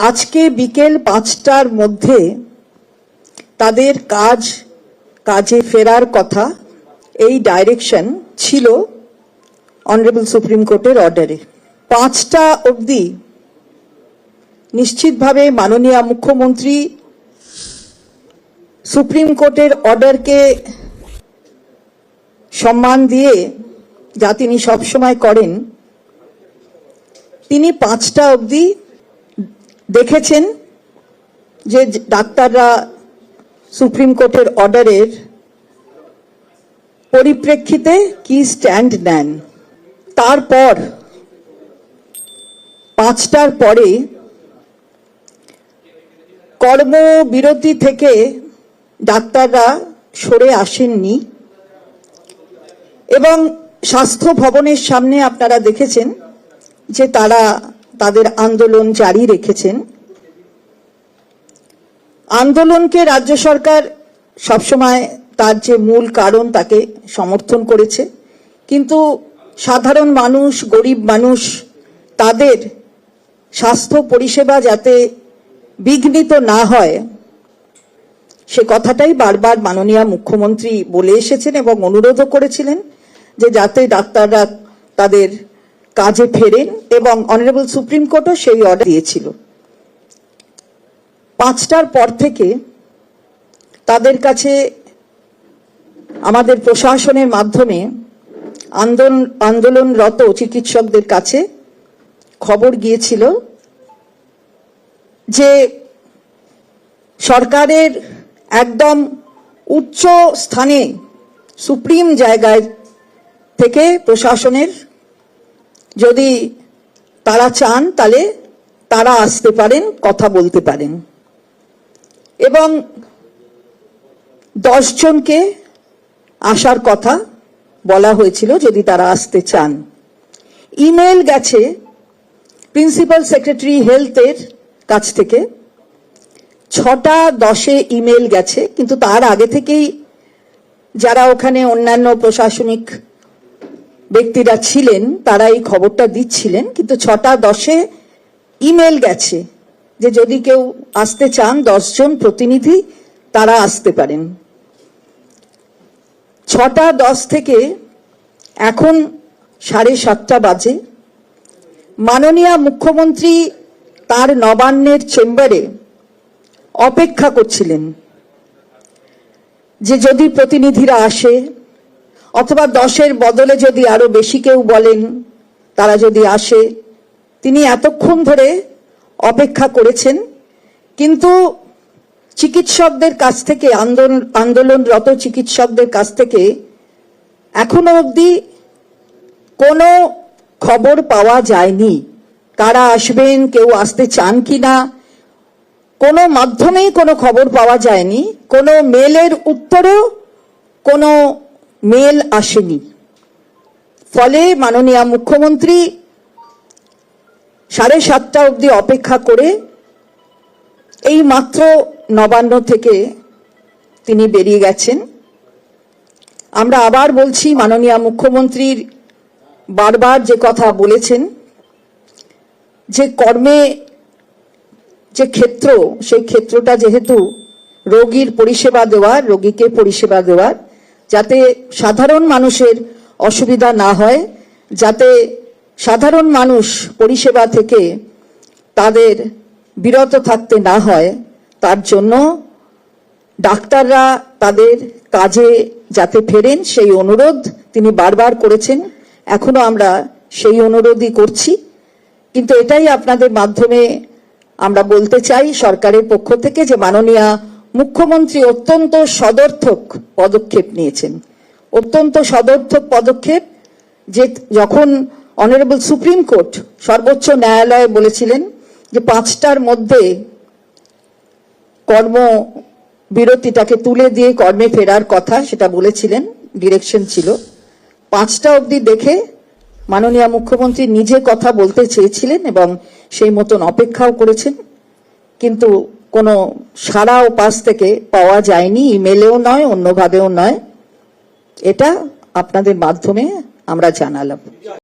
আজকে বিকেল পাঁচটার মধ্যে তাদের কাজ, কাজে ফেরার কথা, এই ডাইরেকশন ছিল অনারেবল সুপ্রিম কোর্টের অর্ডারে পাঁচটা অবধি নিশ্চিতভাবে মাননীয় মুখ্যমন্ত্রী সুপ্রিম কোর্টের অর্ডারকে সম্মান দিয়ে যা তিনি সবসময় করেন, তিনি পাঁচটা অবধি দেখেছেন যে ডাক্তাররা সুপ্রিম কোর্টের অর্ডারের পরিপ্রেক্ষিতে কি স্ট্যান্ড নেন? তারপর, পাঁচটার পরে কর্মবিরতি থেকে ডাক্তাররা সরে আসেননি এবং স্বাস্থ্য ভবনের সামনে আপনারা দেখেছেন যে তারা তাদের আন্দোলন জারি রেখেছেন। আন্দোলনকে রাজ্য সরকার সবসময় তার যে মূল কারণ তাকে সমর্থন করেছে। কিন্তু সাধারণ মানুষ, গরিব মানুষ, তাদের স্বাস্থ্য পরিষেবা যাতে বিঘ্নিত না হয়, সে কথাটাই বারবার মাননীয় মুখ্যমন্ত্রী বলে এসেছেন এবং অনুরোধও করেছিলেন যে যাতে ডাক্তাররা তাদের কাজে ফেরেন এবং অনারেবল সুপ্রিম কোর্টও সেই অর্ডার দিয়েছিল। পাঁচটার পর থেকে তাদের কাছে আমাদের প্রশাসনের মাধ্যমে আন্দোলন আন্দোলনরত চিকিৎসকদের কাছে খবর গিয়েছিল যে সরকারের একদম উচ্চ স্থানে সুপ্রিম জায়গায় থেকে প্রশাসনের যদি তারা চান, তাহলে তারা আসতে পারেন, কথা বলতে পারেন। এবং দশ জনকে আসার কথা বলা হয়েছিল যদি তারা আসতে চান। ইমেল গেছে প্রিন্সিপাল সেক্রেটারি হেলথের কাছ থেকে। ছটা দশে ইমেল গেছে, কিন্তু তার আগে থেকেই যারা ওখানে অন্যান্য প্রশাসনিক ব্যক্তিরা ছিলেন তারা এই খবরটা দিচ্ছিলেন, কিন্তু ছটা দশে ইমেল গেছে যে যদি কেউ আসতে চান, দশজন প্রতিনিধি, তারা আসতে পারেন। ছটা দশ থেকে এখন সাড়ে সাতটা বাজে। মাননীয় মুখ্যমন্ত্রী তার নবান্নের চেম্বারে অপেক্ষা করছিলেন যে যদি প্রতিনিধিরা আসে অথবা দশের বদলে যদি আরও বেশি কেউ বলেন, তারা যদি আসে, তিনি এতক্ষণ ধরে অপেক্ষা করেছেন, কিন্তু চিকিৎসকদের কাছ থেকে আন্দোলন আন্দোলনরত চিকিৎসকদের কাছ থেকে এখনও অবধি কোনো খবর পাওয়া যায়নি। কারা আসবেন, কেউ আসতে চান কি না কোনো মাধ্যমেই কোনো খবর পাওয়া যায়নি, কোনো মেলের উত্তরেও কোনো মেল আসেনি। ফলে মাননীয় মুখ্যমন্ত্রী সাড়ে সাতটা অবধি অপেক্ষা করে এই মাত্র নবান্ন থেকে তিনি বেরিয়ে গেছেন। আমরা আবার বলছি, মাননীয় মুখ্যমন্ত্রীর বারবার যে কথা বলেছেন, যে কর্মে যে ক্ষেত্র, সেই ক্ষেত্রটা যেহেতু রোগীর পরিষেবা দেওয়ার, রোগীকে পরিষেবা দেওয়ার যাতে সাধারণ মানুষের অসুবিধা না হয়, যাতে সাধারণ মানুষ পরিষেবা থেকে তাদের বিরত থাকতে না হয়, তার জন্য ডাক্তাররা তাদের কাজে যাতে ফেরেন সেই অনুরোধ তিনি বারবার করেছেন। এখনও আমরা সেই অনুরোধই করছি। কিন্তু এটাই আপনাদের মাধ্যমে আমরা বলতে চাই সরকারের পক্ষ থেকে যে মাননীয় মুখ্যমন্ত্রী অত্যন্ত সদর্থক পদক্ষেপ নিয়েছেন। অত্যন্ত সদর্থক পদক্ষেপ যে যখন অনারেবল সুপ্রিম কোর্ট সর্বোচ্চ ন্যায়ালয়ে বলেছিলেন যে পাঁচটার মধ্যে কর্ম বিরতিটাকে তুলে দিয়ে কর্মে ফেরার কথা সেটা বলেছিলেন, ডিরেকশন ছিল। পাঁচটা অবধি দেখে মাননীয় মুখ্যমন্ত্রী নিজে কথা বলতে চেয়েছিলেন এবং সেই মতন অপেক্ষাও করেছেন। কিন্তু কোনো সারা উপাস থেকে পাওয়া যায়নি ইমেলেও নয় অন্যভাবেও নয়। এটা আপনাদের মাধ্যমে আমরা জানালাম।